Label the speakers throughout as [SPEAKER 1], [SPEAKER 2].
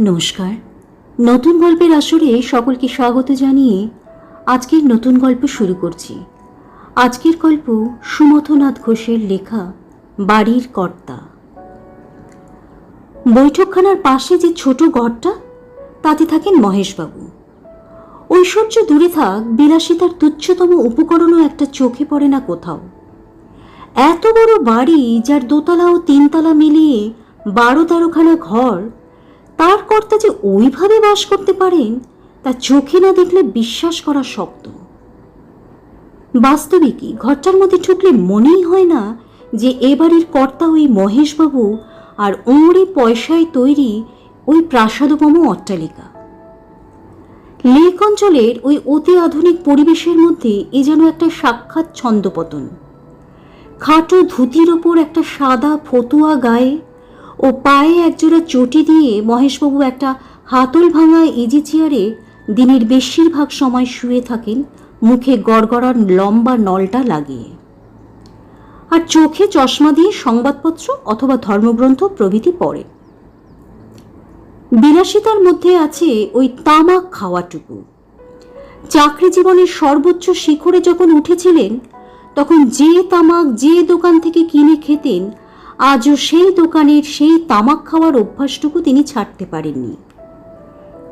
[SPEAKER 1] নমস্কার। নতুন গল্পের আসরে সকলকে স্বাগত জানিয়ে আজকের নতুন গল্প শুরু করছি। আজকের গল্প সুমথনাথ ঘোষের লেখা বাড়ির কর্তা। বৈঠকখানার পাশে যে ছোট ঘরটা, তাতে থাকেন মহেশবাবু। ঐশ্বর্য দূরে থাক, বিলাসিতার তুচ্ছতম উপকরণও একটা চোখে পড়ে না কোথাও। এত বড় বাড়ি যার দোতলা ও তিনতলা মিলিয়ে বারো তেরোখানা ঘর তার কর্তা যে ওইভাবে বাস করতে পারেন, তা চোখে না দেখলে বিশ্বাস করা শক্ত বাস্তবিকই ঘরটার মধ্যে ঢুকলে মনেই হয় না যে এ বাড়ির কর্তা ওই মহেশবাবু আর ওঁরই পয়সায় তৈরি ওই প্রাসাদপম অট্টালিকা। লেক অঞ্চলের ওই অতি আধুনিক পরিবেশের মধ্যে এ যেন একটা সাক্ষাৎ ছন্দপতন। খাটো ধুতির ওপর একটা সাদা ফতুয়া গায়ে ও পায়ে একজোড়া চটি দিয়ে মহেশবাবু একটা হাতল ভাঙা ইজি চেয়ারে দিনের বেশিরভাগ সময় শুয়ে থাকেন, মুখে গড়গড়ার লম্বা নলটা লাগিয়ে। আর চোখে চশমা দিয়ে সংবাদপত্র অথবা ধর্মগ্রন্থ প্রভৃতি পড়ে। বিলাসিতার মধ্যে আছে ওই তামাক খাওয়াটুকু। চাকরি জীবনের সর্বোচ্চ শিখরে যখন উঠেছিলেন, তখন যে তামাক যে দোকান থেকে কিনে খেতেন আজও সেই দোকানের সেই তামাক খাওয়ার অভ্যাসটুকু তিনি ছাড়তে পারেননি।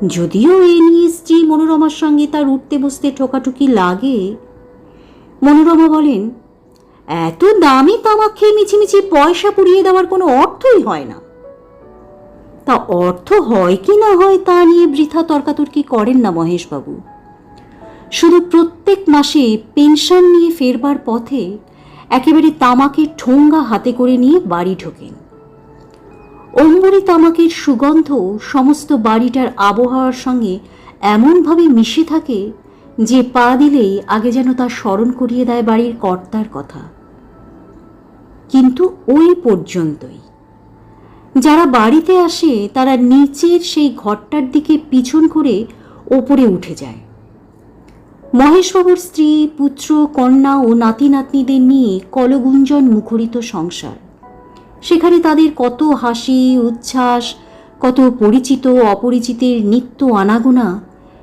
[SPEAKER 1] যদিও এ নিয়ে স্ত্রী মনোরমার সঙ্গে তার উঠতে বসতে ঠোকাঠুকি লাগে, মনোরমা বলেন, এত দামি তামাক খেয়ে মিছিমিছি পয়সা পুড়িয়ে দেওয়ার কোনো অর্থই হয় না। তা অর্থ হয় কি না হয় তা নিয়ে বৃথা তর্কাতর্কি করেন না মহেশবাবু। শুধু প্রত্যেক মাসে পেনশন নিয়ে ফেরবার পথে একেবারে তামাকের ঠোঙ্গা হাতে করে নিয়ে বাড়ি ঢোকেন। অম্বরী তামাকের সুগন্ধ সমস্ত বাড়িটার আবহাওয়ার সঙ্গে এমনভাবে মিশে থাকে যে পা দিলেই আগে যেন তা স্মরণ করিয়ে দেয় বাড়ির কর্তার কথা। কিন্তু ওই পর্যন্তই। যারা বাড়িতে আসে তারা নিচের সেই ঘরটার দিকে পিছন করে ওপরে উঠে যায়। মহেশবাবুর স্ত্রী, পুত্র, কন্যা ও নাতি নাতনিদের নিয়ে কলগুঞ্জন মুখরিত সংসার। সেখানে তাদের কত হাসি, উচ্ছ্বাস, কত পরিচিত অপরিচিতের নিত্য আনাগোনা,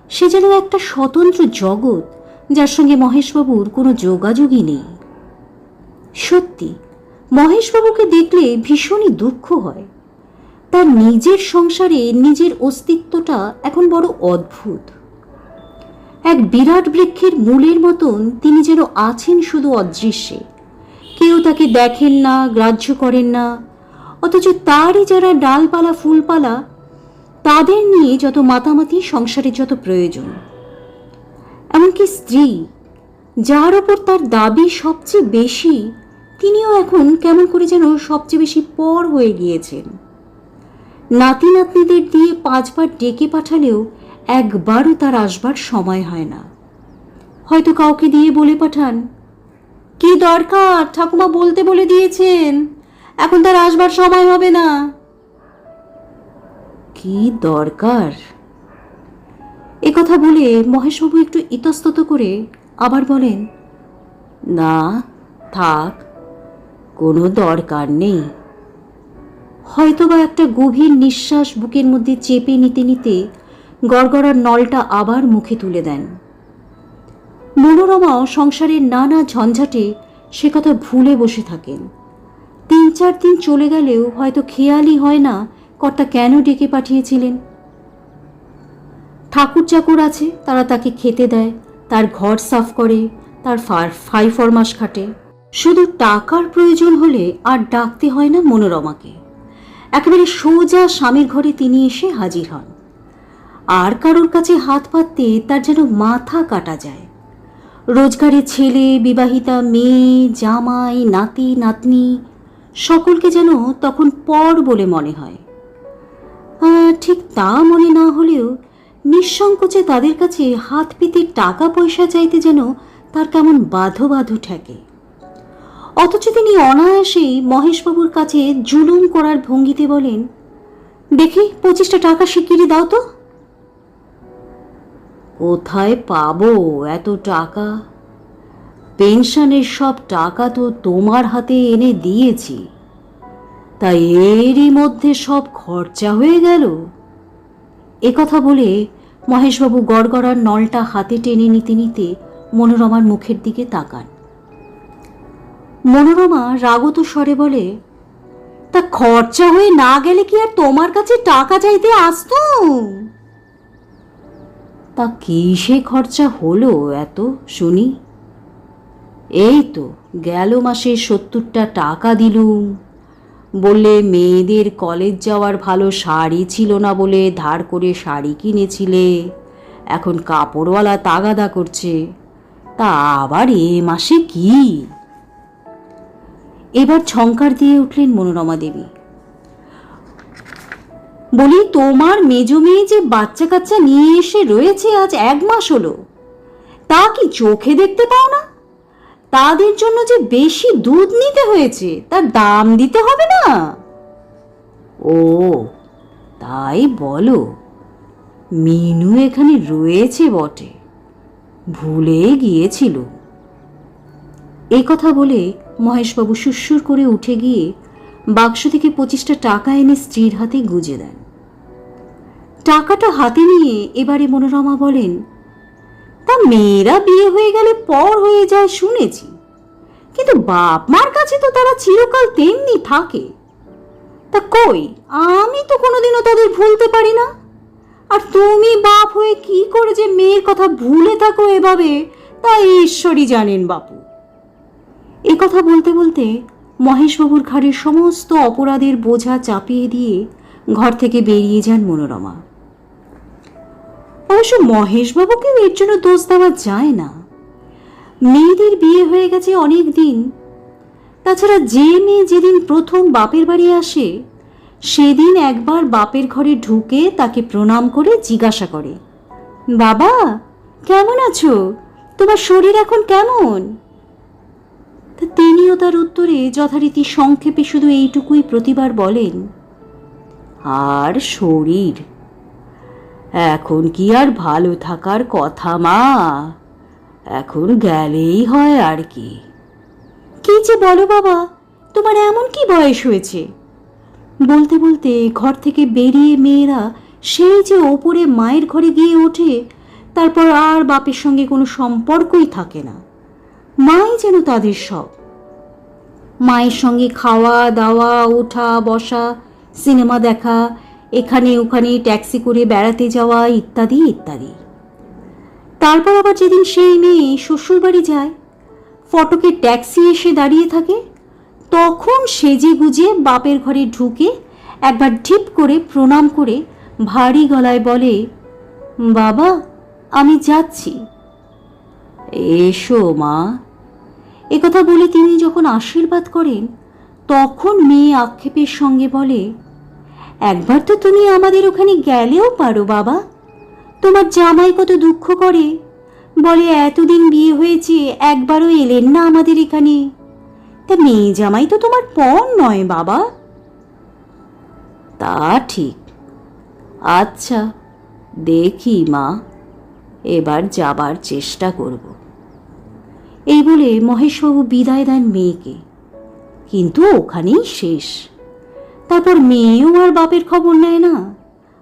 [SPEAKER 1] সে যেন একটা স্বতন্ত্র জগৎ, যার সঙ্গে মহেশবাবুর কোনো যোগাযোগই নেই। সত্যি, মহেশবাবুকে দেখলে ভীষণই দুঃখ হয়। তার নিজের সংসারে নিজের অস্তিত্বটা এখন বড় অদ্ভুত। এক বিরাট বৃক্ষের মূলের মতন তিনি যেন আছেন শুধু অদৃশ্যে। কেউ তাকে দেখেন না, গ্রাহ্য করেন না, অথচ তারই যারা ডালপালা, ফুলপালা, তাদের নিয়ে যত মাতামাতি, সংসারের যত প্রয়োজন। এমনকি স্ত্রী, যার ওপর তার দাবি সবচেয়ে বেশি, তিনিও এখন কেমন করে যেন সবচেয়ে বেশি পর হয়ে গিয়েছেন। নাতি নাতনিদের দিয়ে পাঁচবার ডেকে পাঠালেও একবারও তার আসবার সময় হয় না। হয়তো কাউকে দিয়ে বলে পাঠান। কি দরকার? ঠাকুমা বলতে বলে দিয়েছেন। এখন তার আসবার সময় হবে না। কি দরকার? এ কথা বলে মহেশবাবু একটু ইতস্তত করে আবার বলেন, না, থাক, কোনো দরকার নেই। হয়তোবা একটা গভীর নিঃশ্বাস বুকের মধ্যে চেপে নিতে নিতে গড়গড়ার নলটা আবার মুখে তুলে দেন। মনোরমাও সংসারের নানা ঝঞ্ঝাটে সে কথা ভুলে বসে থাকেন। তিন চার দিন চলে গেলেও হয়তো খেয়ালই হয় না কর্তা কেন ডেকে পাঠিয়েছিলেন। ঠাকুর চাকর আছে, তারা তাকে খেতে দেয়, তার ঘর সাফ করে, তার ফার ফাই ফরমাস খাটে। শুধু টাকার প্রয়োজন হলে আর ডাকতে হয় না মনোরমাকে। একেবারে সোজা স্বামীর ঘরে তিনি এসে হাজির হন। আর কারোর কাছে হাত পাততে তার যেন মাথা কাটা যায়। রোজগারের ছেলে, বিবাহিতা, মেয়ে, জামাই, নাতি, নাতনি, সকলকে যেন তখন পর বলে মনে হয়। ঠিক তা মনে না হলেও নিঃসংকোচে তাদের কাছে হাত পেতে টাকা পয়সা চাইতে যেন তার কেমন বাধো বাধো ঠেকে। অথচ তিনি অনায়াসেই মহেশবাবুর কাছে জুলুম করার ভঙ্গিতে বলেন, দেখি, পঁচিশটা টাকা শিগগিরি দাও তো। কোথায় পাবো এত টাকা? পেনশনের সব টাকা তো তোমার হাতে এনে দিয়েছি। তাই এরই মধ্যে সব খরচা হয়ে গেল। কথা বলে মহেশবাবু গড়গড়ার নলটা হাতে টেনে নিতে নিতে মনোরমার মুখের দিকে তাকান। মনোরমা রাগত স্বরে বলে, তা খরচা হয়ে না গেলে কি আর তোমার কাছে টাকা চাইতে আসতুম? তা কিসে খরচা হলো এত, শুনি? এই তো গেল মাসে সত্তরটা টাকা দিলুম। বললে, মেয়েদের কলেজ যাওয়ার ভালো শাড়ি ছিল না বলে ধার করে শাড়ি কিনেছিলে। এখন কাপড়ওয়ালা তাগাদা করছে। তা আবার এ মাসে কি? এবার ঝঙ্কার দিয়ে উঠলেন মনোরমা দেবী। বলি তোমার মেজো মেয়ে যে বাচ্চা কাচ্চা নিয়ে এসে রয়েছে আজ এক মাস হলো তা কি চোখে দেখতে পাও না? তাদের জন্য যে বেশি দুধ নিতে হয়েছে তার দাম দিতে হবে না? ও তাই বলো মিনু এখানে রয়েছে বটে ভুলে গিয়েছিল। এই কথা বলে মহেশবাবু সুরসুর করে উঠে গিয়ে বাক্স থেকে পঁচিশটা টাকা এনে স্ত্রীর হাতে গুঁজে দেন। টাকাটা হাতে নিয়ে এবারে মনোরমা বলেন, তা মেয়েরা বিয়ে হয়ে গেলে পর হয়ে যায় শুনেছি। কিন্তু বাপ মার কাছে তো তারা চিরকাল তেমনি থাকে। তা কই, আমি তো কোনোদিনও তাদের ভুলতে পারি না। আর তুমি বাপ হয়ে কি করে যে মেয়ের কথা ভুলে থাকো এভাবে, তা ঈশ্বরই জানেন বাপু। এ কথা বলতে বলতে মহেশবাবুর ঘাড়ের সমস্ত অপরাধের বোঝা চাপিয়ে দিয়ে ঘর থেকে বেরিয়ে যান মনোরমা। অবশ্য মহেশবাবুকেও এর জন্য দোষ দেওয়া যায় না। মেয়েদের বিয়ে হয়ে গেছে অনেক দিন। তাছাড়া যে মেয়ে যেদিন প্রথম বাপের বাড়ি আসে, সেদিন একবার বাপের ঘরে ঢুকে তাকে প্রণাম করে জিজ্ঞাসা করে, বাবা, কেমন আছো? তোমার শরীর এখন কেমন? তা তিনিও তার উত্তরে যথারীতি সংক্ষেপে শুধু এইটুকুই প্রতিবার বলেন, আর শরীর, এখন কি আর ভালো থাকার কথা মা? এখন গেলেই হয় আর কি। কি যে বলো বাবা, তোমার এমন কি বয়স হয়েছে? বলতে বলতে ঘর থেকে বেরিয়ে মেয়েরা সেই যে ওপরে মায়ের ঘরে গিয়ে ওঠে, তারপর আর বাপের সঙ্গে কোনো সম্পর্কই থাকে না। মাই যেন তাদের সব। মায়ের সঙ্গে খাওয়া, দাওয়া ওঠা বসা, সিনেমা দেখা, এখানে ওখানে ট্যাক্সি করে বেড়াতে যাওয়া, ইত্যাদি ইত্যাদি। তারপর আবার যেদিন সেই মেয়ে শ্বশুরবাড়ি যায়, ফটকে ট্যাক্সি এসে দাঁড়িয়ে থাকে, তখন সেজে গুজে বাপের ঘরে ঢুকে একবার ঢিপ করে প্রণাম করে ভারী গলায় বলে, বাবা, আমি যাচ্ছি। এসো মা। একথা বলে তিনি যখন আশীর্বাদ করেন, তখন মেয়ে আক্ষেপের সঙ্গে বলে, একবার তো তুমি আমাদের ওখানে গেলেও পারো বাবা। তোমার জামাই কত দুঃখ করে। বলে, এতদিন বিয়ে হয়েছে, একবারও এলেন না আমাদের এখানে। তা মেয়ে জামাই তো তোমার পণ নয় বাবা। তা ঠিক। আচ্ছা দেখি মা, এবার যাবার চেষ্টা করব। এই বলে মহেশবাবু বিদায় দেন মেয়েকে। কিন্তু ওখানেই শেষ। তারপর মেয়েও আর বাপের খবর নেয় না,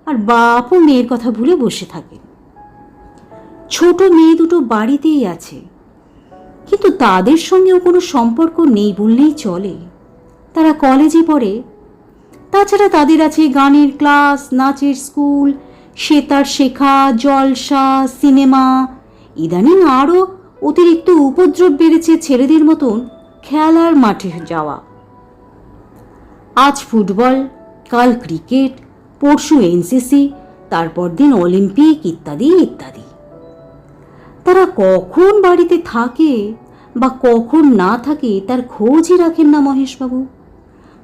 [SPEAKER 1] আর বাপও মেয়ের কথা ভুলে বসে থাকে ছোট মেয়ে দুটো বাড়িতেই আছে, কিন্তু তাদের সঙ্গেও কোনো সম্পর্ক নেই বললেই চলে। তারা কলেজে পড়ে, তাছাড়া তাদের আছে গানের ক্লাস, নাচের স্কুল, সেতার শেখা, জলসা, সিনেমা, ইদানিং আরও অতিরিক্ত উপদ্রব বেড়েছে ছেলেদের মতন খেলার মাঠে যাওয়া। আজ ফুটবল, কাল ক্রিকেট, পরশু এনসিসি, তারপর দিন অলিম্পিক ইত্যাদি ইত্যাদি। তারা কখন বাড়িতে থাকে বা কখন না থাকে তার খোঁজই রাখেন না মহেশবাবু,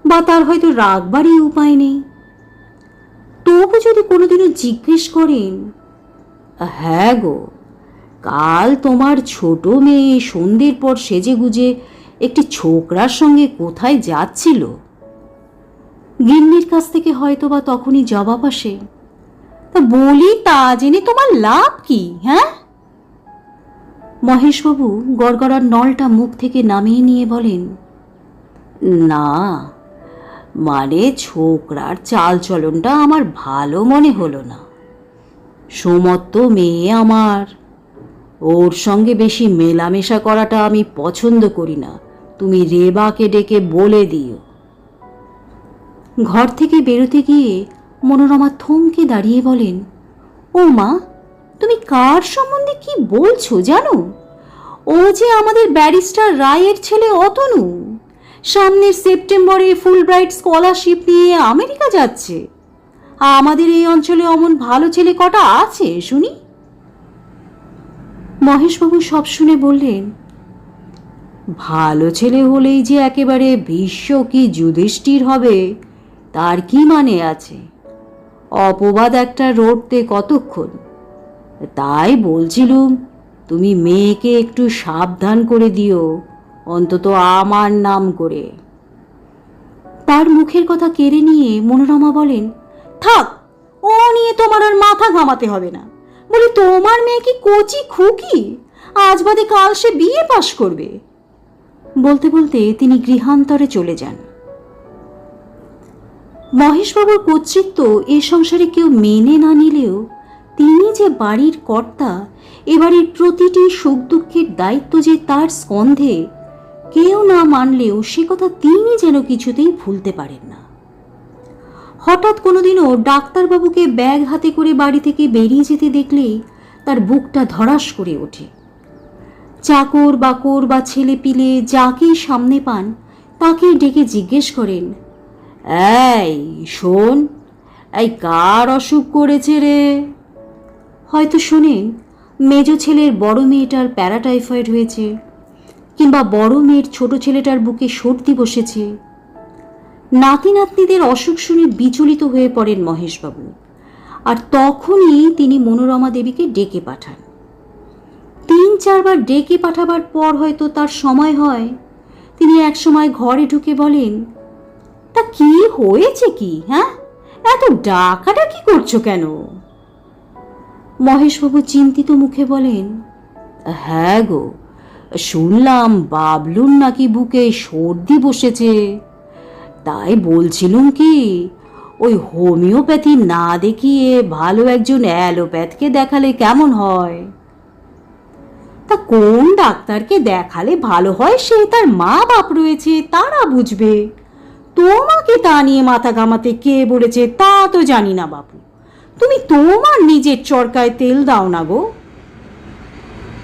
[SPEAKER 1] বা তার হয়তো রাখবারই উপায় নেই। তবু যদি কোনোদিনও জিজ্ঞেস করেন হ্যাঁ গো কাল তোমার ছোট মেয়ে সন্ধ্যের পর সেজে গুজে একটি ছোকরার সঙ্গে কোথায় যাচ্ছিল? গিন্নির কাছ থেকে হয়তো বা তখনই জবাব আসে। তা বলি তা জেনে তোমার লাভ কি হ্যাঁ? মহেশবাবু গড়গড়ার নলটা মুখ থেকে নামিয়ে নিয়ে বলেন, না মানে ছোকরার চাল চলনটা আমার ভালো মনে হলো না। সোমত্ত মেয়ে আমার ওর সঙ্গে বেশি মেলামেশা করাটা আমি পছন্দ করি না। তুমি রেবাকে ডেকে বলে দিও। ঘর থেকে বেরোতে গিয়ে মনোরমা থমকে দাঁড়িয়ে বলেন, ও মা, তুমি কার সম্বন্ধে কি বলছো জানো? ও যে আমাদের ব্যারিস্টার রায়ের ছেলে অতনু। সামনের সেপ্টেম্বরে ফুল ব্রাইট স্কলারশিপ নিয়ে আমেরিকা যাচ্ছে। আমাদের এই অঞ্চলে অমন ভালো ছেলে কটা আছে, শুনি? মহেশবাবু সব শুনে বললেন, ভালো ছেলে হলেই যে একেবারে ভীষ্ম কি যুধিষ্ঠির হবে, তার কি মানে আছে? অপবাদ একটা রোডতে কতক্ষণ? তাই বলছিলুম, তুমি মেয়েকে একটু সাবধান করে দিও, অন্তত আমার নাম করে। তার মুখের কথা কেড়ে নিয়ে মনোরমা বলেন, থাক, ও নিয়ে তোমার আর মাথা ঘামাতে হবে না। বলি তোমার মেয়ে কি কচি খুকি? আজ বাদে কাল সে বিয়ে পাশ করবে। বলতে বলতে তিনি গৃহান্তরে চলে যান। মহেশবাবুর কর্তৃত্ব এ সংসারে কেউ মেনে না নিলেও তিনি যে বাড়ির কর্তা, এ বাড়ির প্রতিটি সুখ দুঃখের দায়িত্ব যে তার স্কন্ধে, কেউ না মানলেও সে কথা তিনি যেন কিছুতেই ভুলতে পারেন না। হঠাৎ কোনোদিনও ডাক্তারবাবুকে ব্যাগ হাতে করে বাড়ি থেকে বেরিয়ে যেতে দেখলেই তার বুকটা ধরাস করে ওঠে। চাকর, বাকর বা ছেলে পিলে যাকেই সামনে পান, তাকেই ডেকে জিজ্ঞেস করেন, এই, শোন, এই কার অসুখ করেছে রে? হয়তো শোনেন মেজ ছেলের বড় মেয়েটার প্যারাটাইফয়েড হয়েছে, কিংবা বড় মেয়ের ছোট ছেলেটার বুকে সর্দি বসেছে। নাতি নাতনিদের অসুখ শুনে বিচলিত হয়ে পড়েন মহেশবাবু। আর তখনই তিনি মনোরমা দেবীকে ডেকে পাঠান। তিন চারবার ডেকে পাঠাবার পর হয়তো তার সময় হয়। তিনি এক সময় ঘরে ঢুকে বলেন, তা কি হয়েছে কি হ্যাঁ? এত ডাকাডাকি করছ কেন? মহেশবাবু চিন্তিত মুখে বলেন হ্যাঁ গো, শুনলাম বাবলুর নাকি বুকে সর্দি বসেছে। তাই বলছিলুম কি, ওই হোমিওপ্যাথি না দেখিয়ে ভালো একজন অ্যালোপ্যাথকে দেখালে কেমন হয়? তা কোন ডাক্তারকে দেখালে ভালো হয় সে তার মা বাপ রয়েছে, তারা বুঝবে। তোমাকে তা নিয়ে মাথা ঘামাতে কে বলেছে তা তো জানি না বাপু। তুমি তোমার নিজের চরকায় তেল দাও না গো।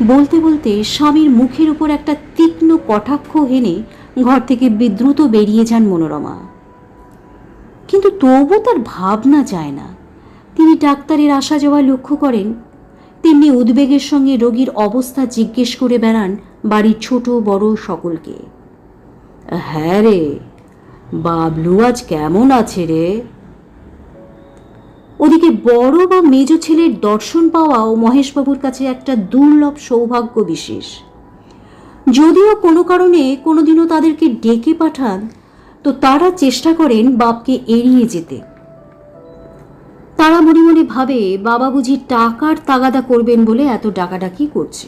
[SPEAKER 1] বলতে বলতে স্বামীর মুখের উপর একটা তীক্ষ্ণ কটাক্ষ হেনে ঘর থেকে বিদ্রুত বেরিয়ে যান মনোরমা। কিন্তু তবু তার ভাবনা যায় না। তিনি ডাক্তারের আসা যাওয়া লক্ষ্য করেন। তেমনি উদ্বেগের সঙ্গে রোগীর অবস্থা জিজ্ঞেস করে বেড়ান বাড়ির ছোট বড় সকলকে। হ্যাঁ রে, বাবলু আজ কেমন আছে রে? ওদিকে বড় বা মেজ ছেলের দর্শন পাওয়াও মহেশবাবুর কাছে একটা দুর্লভ সৌভাগ্য বিশেষ। যদিও কোনো কারণে কোনোদিনও তাদেরকে ডেকে পাঠান, তো তারা চেষ্টা করেন বাপকে এড়িয়ে যেতে। তারা মনে মনে ভাবে, বাবা বুঝি টাকার তাগাদা করবেন বলে এত ডাকাডাকি করছে।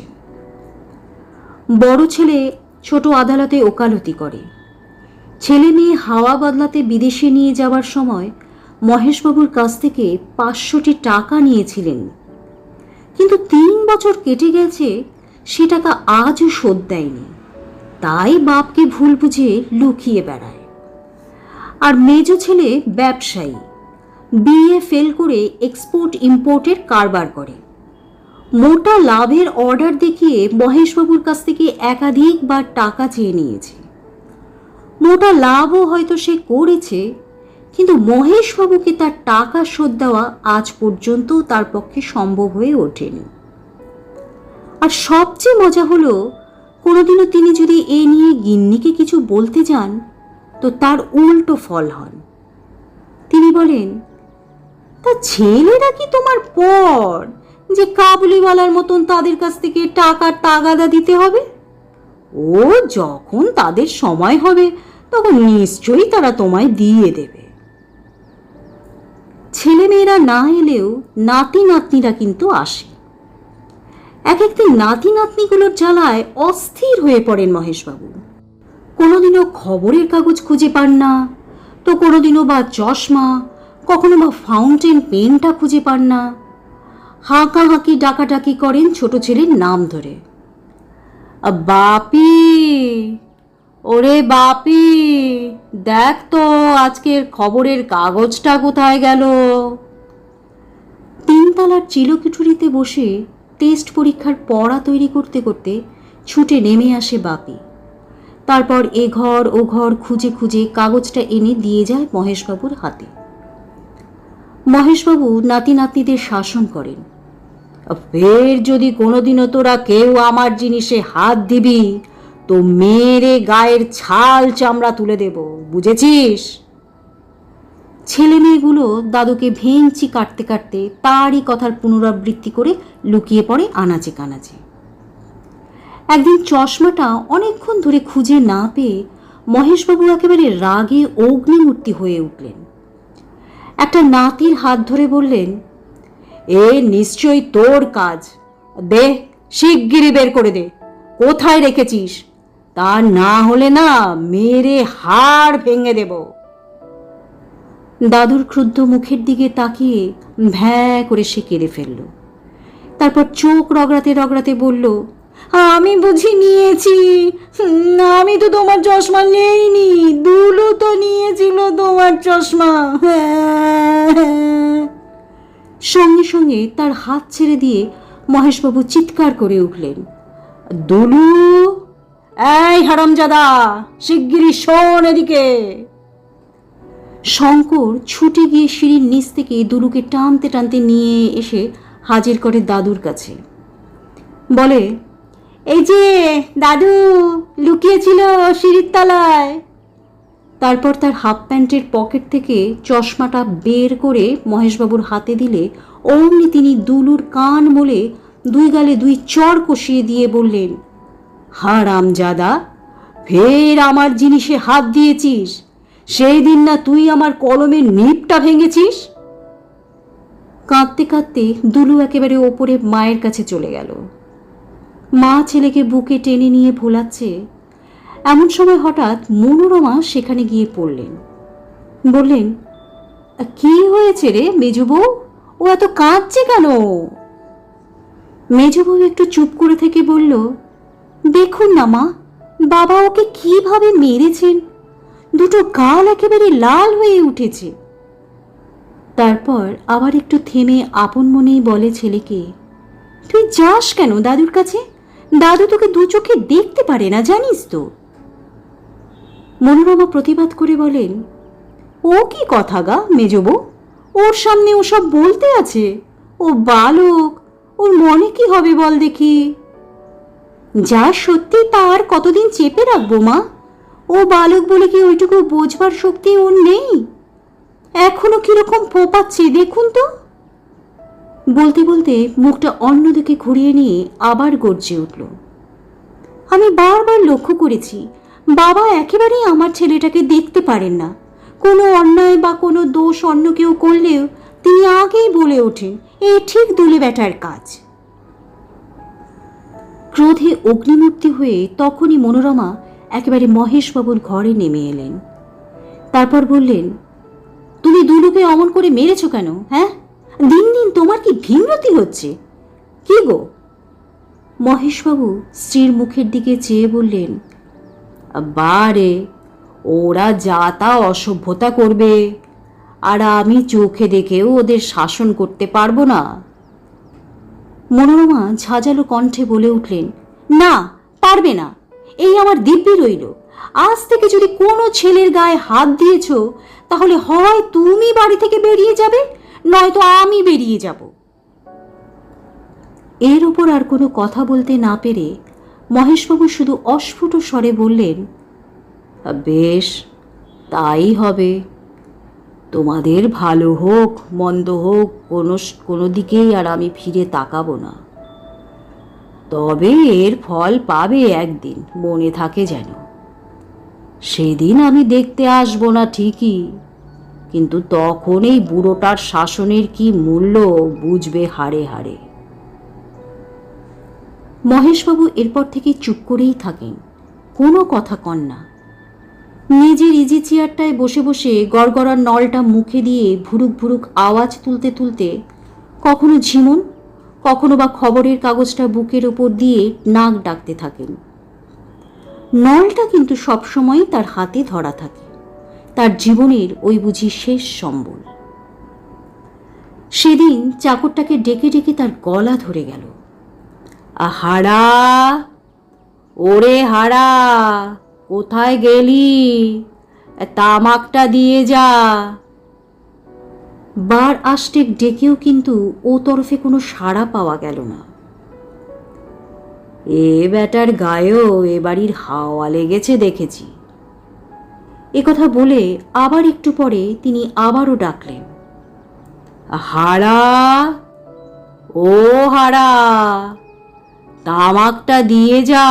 [SPEAKER 1] বড় ছেলে ছোট আদালতে ওকালতি করে। ছেলে মেয়ে হাওয়া বদলাতে বিদেশে নিয়ে যাওয়ার সময় মহেশবাবুর কাছ থেকে পাঁচশোটি টাকা নিয়েছিলেন। কিন্তু তিন বছর কেটে গেছে সে টাকা আজও শোধ দেয়নি। তাই বাপকে ভুল বুঝে লুকিয়ে বেড়ায়। আর মেজ ছেলে ব্যবসায়ী বিএ ফেল করে এক্সপোর্ট ইম্পোর্টের কারবার করে। মোটা লাভের অর্ডার দেখিয়ে মহেশবাবুর কাছ থেকে একাধিকবার টাকা চেয়ে নিয়েছে। মোটা লাভও হয়তো সে করেছে, কিন্তু মহেশবাবুকে তার টাকা শোধ দেওয়া আজ পর্যন্ত তার পক্ষে সম্ভব হয়ে ওঠেনি। আর সবচেয়ে মজা হলো, কোনোদিনও তিনি যদি এ নিয়ে গিন্নিকে কিছু বলতে যান, তো তার উল্টো ফল হন। তিনি বলেন, তা ছেলেরা কি তোমার পর যে কাবুলিওয়ালার মতন তাদের কাছ থেকে টাকার তাগাদা দিতে হবে? ও যখন তাদের সময় হবে, তখন নিশ্চয়ই তারা তোমায় দিয়ে দেবে। ছেলেমেয়েরা না এলেও নাতি নাতনিরা কিন্তু আসে। এক একদিন নাতি নাতনিগুলোর জ্বালায় অস্থির হয়ে পড়েন মহেশবাবু। কোনোদিনও খবরের কাগজ খুঁজে পান না, তো কোনোদিনও বা চশমা, কখনো বা ফাউন্টেন পেনটা খুঁজে পান না। হাঁকাহাঁকি ডাকাডাকি করেন ছোট ছেলের নাম ধরে। বাপি, ওরে বাপি, দেখ তো আজকের খবরের কাগজটা কোথায় গেল? তিনতলার চিলকিঠুরিতে বসে টেস্ট পরীক্ষার পড়া তৈরি করতে করতে ছুটে নেমে আসে বাপি। তারপর এ ঘর, ও ঘর খুঁজে খুঁজে কাগজটা এনে দিয়ে যায় মহেশবাবুর হাতে। মহেশবাবু নাতি নাতনিদের শাসন করেন। ফের যদি কোনোদিনও তোরা কেউ আমার জিনিসে হাত দিবি, তো মেরে গায়ের ছাল চামড়া তুলে দেব, বুঝেছিস? ছেলে মেয়েগুলো দাদুকে ভেঙচি কাটতে কাটতে তারই কথার পুনরাবৃত্তি করে লুকিয়ে পড়ে আনাচে কানাচে। একদিন চশমাটা অনেকক্ষণ ধরে খুঁজে না পেয়ে মহেশবাবু একেবারে রাগে অগ্নিমূর্তি হয়ে উঠলেন। একটা নাতির হাত ধরে বললেন, এ নিশ্চয়ই তোর কাজ। দে, শিগগিরই বের করে দে। কোথায় রেখেছিস? তা না হলে না মেরে হাড় ভেঙে দেব। দাদুর ক্রুদ্ধ মুখের দিকে তাকিয়ে ভ্যাঁ করে সে কেঁদে ফেলল। তারপর চোখ রগড়াতে রগড়াতে বলল, আমি বুঝি নিয়েছি। আমি তো তোমার চশমা নেইনি। দুলু তো নিয়েছিল তোমার চশমা। হ্যাঁ। সঙ্গে সঙ্গে তার হাত ছেড়ে দিয়ে মহেশবাবু চিৎকার করে উঠলেন। দুলু, এই হারামজাদা, শিগগিরই শোন এদিকে। শঙ্কর ছুটে গিয়ে সিঁড়ির নিচ থেকে দুলুকে টানতে টানতে নিয়ে এসে হাজির করে দাদুর কাছে। বলে, এই যে, দাদু, লুকিয়েছিল সিঁড়ির তলায়। তারপর তার হাফ প্যান্টের পকেট থেকে চশমাটা বের করে মহেশবাবুর হাতে দিলে অমনি তিনি দুলুর কান বলে দুই গালে দুই চর কষিয়ে দিয়ে বললেন হারাম জাদা ফের আমার জিনিসে হাত দিয়েছিস? সেই দিন না তুই আমার কলমের নিপটা ভেঙেছিস? কাঁদতে কাঁদতে দুলু একেবারে ওপরে মায়ের কাছে চলে গেল। মা ছেলেকে বুকে টেনে নিয়ে ভোলাচ্ছে। এমন সময় হঠাৎ মনোরমা সেখানে গিয়ে পড়লেন। বললেন, কি হয়েছে রে মেজু বউ ও এত কাঁদছে কেন? মেজু বউ একটু চুপ করে থেকে বলল, দেখুন না মা, বাবা ওকে কীভাবে মেরেছেন? দুটো গাল একেবারে লাল হয়ে উঠেছে। তারপর আবার একটু থেমে আপন মনেই বলে ছেলেকে, তুই যাস কেন দাদুর কাছে? দাদু তোকে দু চোখে দেখতে পারে না, জানিস তো? মনোরমা প্রতিবাদ করে বলেন, ও কি কথা গা মেজবো ওর সামনে ওসব বলতে আছে? ও বালক, ওর মনে কি হবে বল দেখি? যা সত্যি তার কতদিন চেপে রাখব মা? ও বালক বলে কি ওইটুকু বোঝবার শক্তি ওর নেই? এখনও কীরকম ফোপাচ্ছে, দেখুন তো। বলতে বলতে মুখটা অন্যদিকে ঘুরিয়ে নিয়ে আবার গর্জে উঠল। আমি বারবার লক্ষ্য করেছি, বাবা একেবারেই আমার ছেলেটাকে দেখতে পারেন না। কোনো অন্যায় বা কোনো দোষ অন্য কেউ করলেও তিনি আগেই বলে ওঠেন, এ ঠিক দুলে ব্যাটার কাজ। ক্রোধে অগ্নিমূর্তি হয়ে তখনই মনোরমা একেবারে মহেশবাবুর ঘরে নেমে এলেন। তারপর বললেন, তুমি দুলুকে অমন করে মেরেছ কেন হ্যাঁ? দিন দিন তোমার কি ভীমরতি হচ্ছে? কি গো? মহেশবাবু স্ত্রীর মুখের দিকে চেয়ে বললেন বারে ওরা যা তা অসভ্যতা করবে, আর আমি চোখে দেখেও ওদের শাসন করতে পারব না। মনোরমা ঝাঁঝালো কণ্ঠে বলে উঠলেন, না, পারবে না। এই আমার দিব্যি রইল। আজ থেকে যদি কোনো ছেলের গায়ে হাত দিয়েছ, তাহলে হয় তুমি বাড়ি থেকে বেরিয়ে যাবে, নয়তো আমি বেরিয়ে যাব। এর ওপর আর কোনো কথা বলতে না পেরে মহেশবাবু শুধু অস্ফুট স্বরে বললেন, বেশ, তাই হবে। তোমাদের ভালো হোক, মন্দ হোক, কোনো কোনো দিকেই আর আমি ফিরে তাকাবো না। তবে এর ফল পাবে একদিন, মনে থাকে যেন। সেদিন আমি দেখতে আসব না ঠিকই, কিন্তু তখন এই বুড়োটার শাসনের কি মূল্য বুঝবে হাড়ে হাড়ে। মহেশবাবু এরপর থেকে চুপ করেই থাকেন, কোনো কথা কন না। নিজের ইজি চেয়ারটায় বসে বসে গড়গড়ার নলটা মুখে দিয়ে ভুরুক ভুরুক আওয়াজ তুলতে তুলতে কখনো ঝিমুন কখনো বা খবরের কাগজটা বুকের ওপর দিয়ে নাক ডাকতে থাকেন। নলটা কিন্তু সবসময় তার হাতে ধরা থাকে। তার জীবনের ওই বুঝি শেষ সম্বল। সেদিন চাকরটাকে ডেকে ডেকে তার গলা ধরে গেল। হাড়া! ওরে হাড়া! কোথায় গেলি? তামাকটা দিয়ে যা! বার আষ্টেক ডেকেও কিন্তু ও তরফে কোনো সাড়া পাওয়া গেল না। এ ব্যাটার গায়েও এ বাড়ির হাওয়া লেগেছে দেখেছি। এ কথা বলে আবার একটু পরে তিনি আবারও ডাকলেন, হাড়া, ও হাড়া, তামাকটা দিয়ে যা।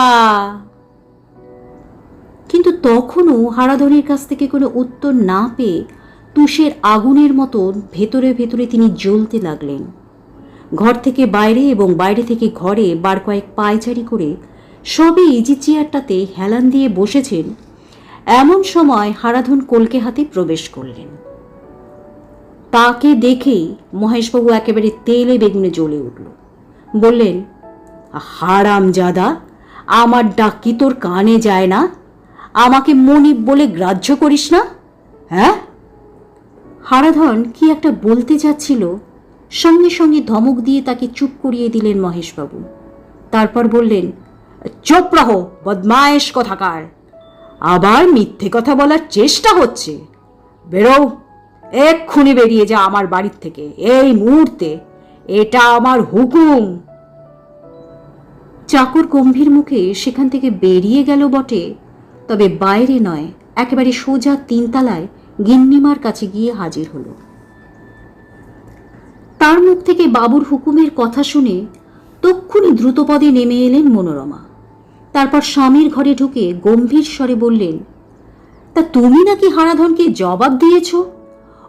[SPEAKER 1] কিন্তু তখনও হারাধনের কাছ থেকে কোনো উত্তর না পেয়ে তুষের আগুনের মতন ভেতরে ভেতরে তিনি জ্বলতে লাগলেন। ঘর থেকে বাইরে এবং বাইরে থেকে ঘরে বার কয়েক পায়চারি করে সবই ইজি চেয়ারটাতে হেলান দিয়ে বসেছেন, এমন সময় হারাধন কলকে হাতে প্রবেশ করলেন। তাকে দেখেই মহেশবাবু একেবারে তেলে বেগুনে জ্বলে উঠল। বললেন, হারাম জাদা, আমার ডাক কি তোর কানে যায় না। আমাকে মনিব বলে গ্রাহ্য করিস না হ্যাঁ? হারাধন কি একটা বলতে যাচ্ছিল সঙ্গে সঙ্গে ধমক দিয়ে তাকে চুপ করিয়ে দিলেন মহেশবাবু। তারপর বললেন, চুপ রহো, বদমায়েশ কথাকার। আবার মিথ্যে কথা বলার চেষ্টা হচ্ছে। বেরো এক্ষুনি বেরিয়ে যা আমার বাড়ির থেকে, এই মুহূর্তে। এটা আমার হুকুম। চাকর গম্ভীর মুখে সেখান থেকে বেরিয়ে গেল বটে, তবে বাইরে নয়, একেবারে সোজা তিনতলায় গিন্নিমার কাছে গিয়ে হাজির হল। তার মুখ থেকে বাবুর হুকুমের কথা শুনে তক্ষুনি দ্রুতপদে নেমে এলেন মনোরমা। তারপর স্বামীর ঘরে ঢুকে গম্ভীর স্বরে বললেন, তা তুমি নাকি হারাধনকে জবাব দিয়েছ?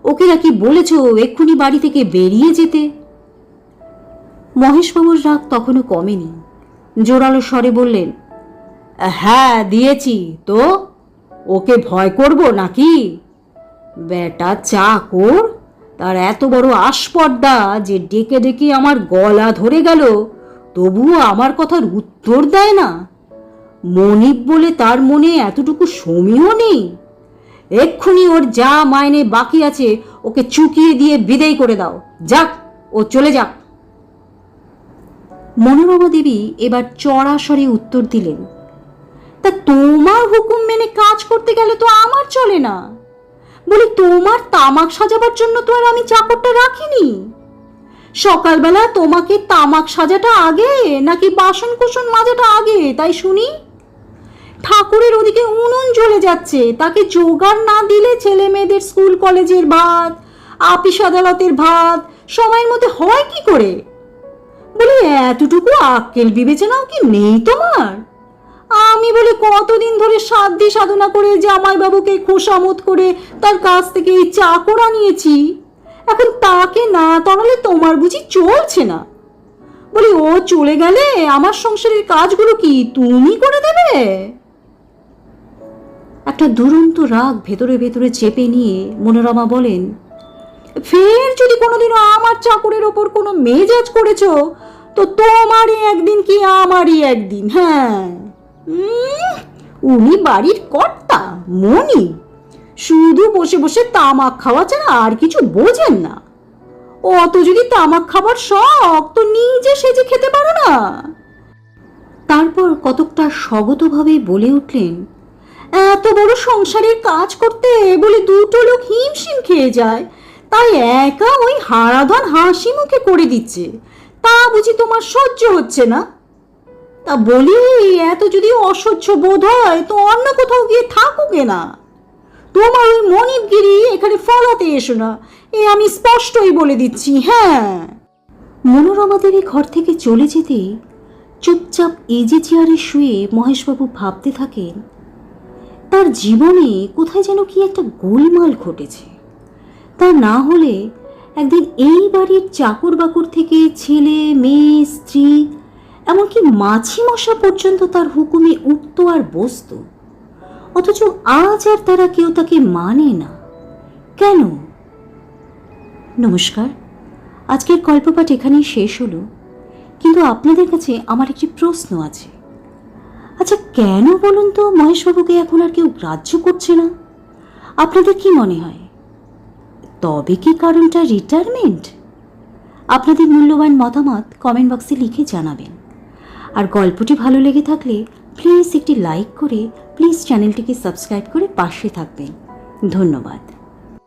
[SPEAKER 1] ওকে নাকি বলেছ এক্ষুনি বাড়ি থেকে বেরিয়ে যেতে? মহেশবাবুর রাগ তখনও কমেনি। জোরালো স্বরে বললেন হ্যাঁ দিয়েছি। তো? ওকে ভয় করব নাকি? বেটা চাকর তার এত বড় আস্পর্দা যে ডেকে ডেকে আমার গলা ধরে গেল। তবুও আমার কথার উত্তর দেয় না। মনিব বলে তার মনে এতটুকু সমীও নেই। এক্ষুনি ওর যা মাইনে বাকি আছে, ওকে চুকিয়ে দিয়ে বিদেয় করে দাও। যাক, ও চলে যাক। মনোরমা দেবী এবার চড়াসরে উত্তর দিলেন, তা তোমার হুকুম মেনে কাজ করতে গেলে তো আমার চলে না। বলি তোমার তামাক সাজাবার জন্য তো আর আমি চাকরটা রাখিনি। সকালবেলা তোমাকে তামাক সাজাটা আগে নাকি বাসন কুসন মাজাটা আগে, তাই শুনি? ঠাকুরের ওদিকে উনুন জ্বলে যাচ্ছে, তাকে জোগাড় না দিলে ছেলে মেয়েদের স্কুল, কলেজের ভাত, আপিস আদালতের ভাত, সময়ের মধ্যে হয় কি করে? বলি, এতটুকু আক্কেল বিবেচনাও কি নেই তোমার? আমি বলে কতদিন ধরে সাধ্যি সাধনা করে জামাইবাবুকে খোসামত করে তার কাছ থেকে এই চাকরা নিয়েছি এখন তাকে না তনালে তোমার বুঝি চলছে না। বলি, ও চলে গেলে আমার সংসারের কাজগুলো কি তুমি করে দেবে? একটা দুরন্ত রাগ ভেতরে ভেতরে চেপে নিয়ে মনোরমা বলেন, ফের যদি কোনোদিনও আমার চাকরের ওপর কোনো মেজাজ করেছ, তো তোমারই একদিন কি আমারই একদিন হ্যাঁ? উনি বাড়ির কর্তা মনি শুধু বসে বসে তামাক খাওয়া ছাড়া আর কিছু বোঝেন না। অত যদি তামাক খাবার শখ, তো নিজে সেজে খেতে পারো না। তারপর কতকটা স্বগতভাবে বলে উঠলেন, এত বড় সংসারের কাজ করতে বলে দুটো লোক হিমশিম খেয়ে যায়, তাই একা ওই হারাধন হাসি মুখে করে দিচ্ছে। তা বুঝি তোমার সহ্য হচ্ছে না? তা বলি, এত যদি অসহ্য বোধ হয়, তো অন্য কোথাও গিয়ে থাকুকে না। তোমার ওই মনিবগিরি এখানে ফলাতে এসো না, এ আমি স্পষ্টই বলে দিচ্ছি হ্যাঁ। মনোরমা দেবী ঘর থেকে চলে যেতেই চুপচাপ এজে চেয়ারে শুয়ে মহেশবাবু ভাবতে থাকেন, তার জীবনে কোথায় যেন কি একটা গোলমাল ঘটেছে। তা না হলে একদিন এই বাড়ির চাকর বাকর থেকে ছেলে, মেয়ে, স্ত্রী এমনকি মাছি মশা পর্যন্ত তার হুকুমে উঠত আর বসত। অথচ আজ আর তারা কেউ তাকে মানে না। কেন? নমস্কার, আজকের গল্পপাঠ এখানেই শেষ হলো। কিন্তু আপনাদের কাছে আমার একটি প্রশ্ন আছে। আচ্ছা কেন বলুন তো মহেশবাবুকে এখন আর কেউ গ্রাহ্য করছে না? আপনাদের কি মনে হয়? তবে কি কারণটা রিটায়ারমেন্ট আপনাদের মূল্যবান মতামত কমেন্ট বক্সে লিখে জানাবেন। আর গল্পটি ভালো লেগে থাকলে প্লিজ একটি লাইক করে প্লিজ চ্যানেলটিকে সাবস্ক্রাইব করে পাশে থাকবেন। ধন্যবাদ।